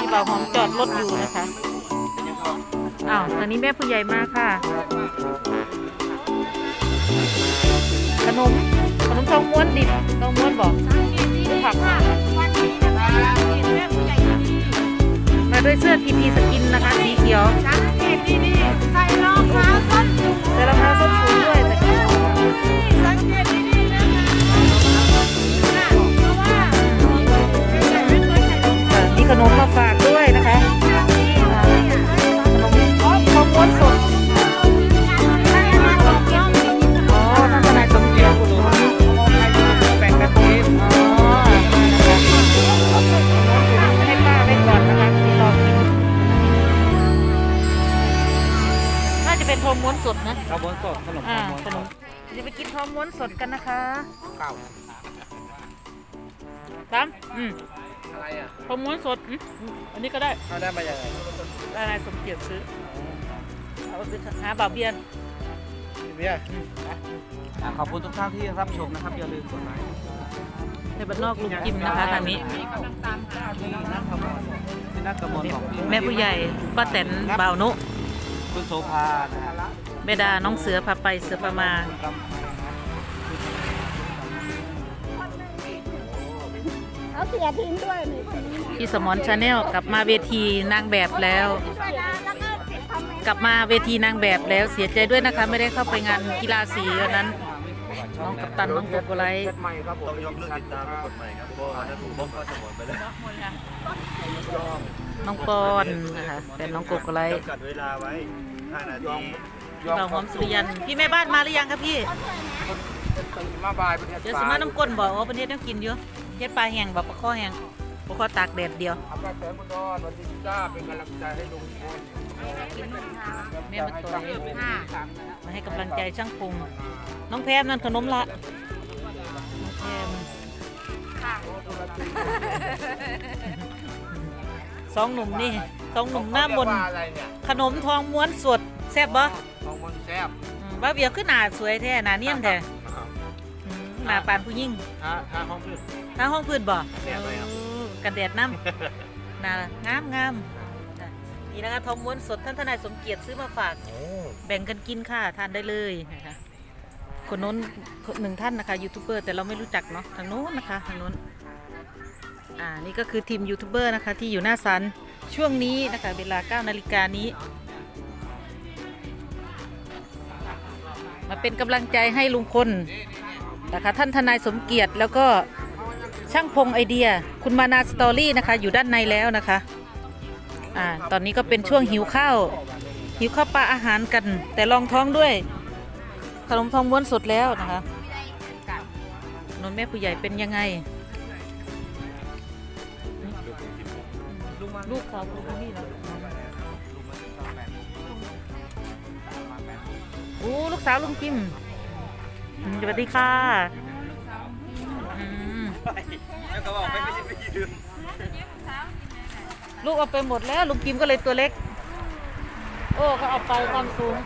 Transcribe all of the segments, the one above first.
พี่บ่าวหอมจอดรถอยู่นะคะ อ้าว ตอนนี้แม่ผู้ใหญ่มาค่ะ ขนม ขนมทองม้วนดิบทองม้วนบอกผักมาด้วยเสื้อทีพีสกินนะคะ สีเขียวใส่รองเท้าส้นสูงด้วยแต่เอ เป็นทองม้วนสดนะข้าวบนสดขนมอ่าข้าวบนขนมจะไปกินทองม้วนสดกันนะคะเก่าตามอืมอะไรอะทองม้วนสดอืมอืมอันนี้ก็ได้เขาได้มาจากไหนทนายสมเกียรติซื้อเอาไปหาบ่าวเบียนเบียร์อะขอบคุณทุกท่านที่รับชมนะครับอย่าลืมกดไลค์ในบ้านนอกลุงจิมนะคะทางนี้ ที่นักขมลที่นักกมลของพี่แม่ผู้ใหญ่ป้าแตนบ่าวนุ คุณโสภานะฮะแม่ดาน้องเสือพาไปเสือพามาเอาเสียทิ้งด้วยหนึ่งคนนี้พี่สมอนชาแนลกลับมาเวทีนางแบบแล้ว ด้วยนะแล้วก็เสร็จทำไมกลับมาเวทีนางแบบแล้วเสียใจด้วยนะคะ ไม่ได้เข้าไปงานกีฬาสีวันนั้น น้องกัปตันน้องโกโกไลท์ใหม่ครับผมต้องยกเลิกติดตามกฎใหม่ครับเพราะว่าถ้าถูกบล็อกก็จะหมดไปแล้ว น้องปอนนะคะเป็นน้องโกโกไลท์จำกัดเวลาไว้5นาทีพี่บ่าวหอมสุริยันพี่แม่บ้านมาหรือยังครับพี่มาบายประเทศเดี๋ยวสมาน้ำก้นบอกว่าประเทศต้องกินเยอะเฮ็ดปลาแห้งแบบปลาข้อแห้งปลาข้อตากแดดเดียวทำแบบแสนบุญรอดวันที่จ้าเป็นกำลังใจให้ลุงพลแม่มาต่อยมาให้กำลังใจช่างปรุงน้องแพมนั่นขนมละน้องแพม สองหนุ่มนี่สองหนุ่มหน้ามนต์อะไรเนี่ยขนมทองม้วนสดแซ่บบ่ของมันแซ่บอืมบ้าเบียขึ้นหน้าสวยแท้หน้าเนียนแท้อืมหน้าปานผู้หญิงถ้าถ้าห้องพื้น ทางห้องพื้นบ่แดดไหมครับ เออกันแดดน้ำน่างามงามจ้ะนี่นะคะทองม้วนสดท่านทนายสมเกียรติซื้อมาฝาก แบ่งกันกินค่ะทานได้เลยนะคะคนโน้นหนึ่งท่านนะคะยูทูบเบอร์แต่เราไม่รู้จักเนาะทางโน้นนะคะทางโน้น อ่านี่ก็คือทีมยูทูบเบอร์นะคะที่อยู่หน้าซันช่วงนี้นะคะเวลา 9 นาฬิกานี้ มาเป็นกำลังใจให้ลุงพลนะคะท่านทนายสมเกียรติแล้วก็ช่างพงไอเดีย คุณมานาสตอรี่นะคะ อยู่ด้านในแล้วนะคะอ่าตอนนี้ก็เป็นช่วงหิวข้าว หิวข้าวปลาอาหารกัน แต่ลองท้องด้วยขนมทองม้วนสดแล้วนะคะนนแม่ผู้ใหญ่เป็นยังไง ลูกเขาลูกนี่นะโอ้ลูกสาวลุงกิมอืมสวัสดีค่ะอืมแล้วก็บอกไม่ไม่ไม่ยืนลูกเอาไปหมดแล้วลุงกิมก็เลยตัวเล็ก โอ้เขาเอาไปความสูง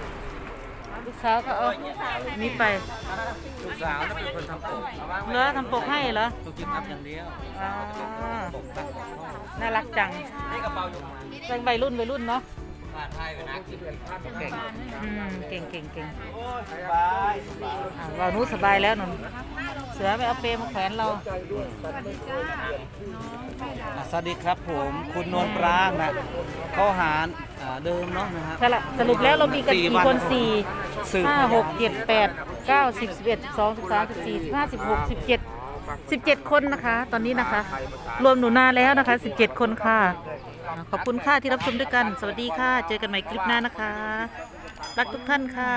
ลูกสาวก็เอานี่ไปลูกสาวนั่นเป็นคนทำผมเหรอทำปกให้เหรอลูกกินทำอย่างเดียวอ่าปกตั้งน่ารักจังนี่กระเป๋าอยู่มาเป็นวัยรุ่นวัยรุ่นเนาะ ผ่านไทยไปนะคิดเป็นภาพเก่งอืมเก่งเก่งเก่งสบายสบายอ่าเรานู้สบายแล้วนนเสือไปเอาเปรมาแขวนเราสวัสดีครับผมคุณนวลปรางนะข้อหารอ่าเดิมเนาะนะฮะ สละสรุปแล้วเรามีกันสี่กี่วันคนสี่สืบห้าหกเจ็ดแปดเก้าสิบสิบเอ็ดสิบสองสิบสามสิบสี่สิบห้าสิบหกสิบเจ็ดสิบเจ็ดคนนะคะ ตอนนี้นะคะ รวมหนูนาแล้วนะคะสิบเจ็ดคนค่ะอ่า ขอบคุณค่ะที่รับชมด้วยกัน สวัสดีค่ะ เจอกันใหม่คลิปหน้านะคะ รักทุกท่านค่ะ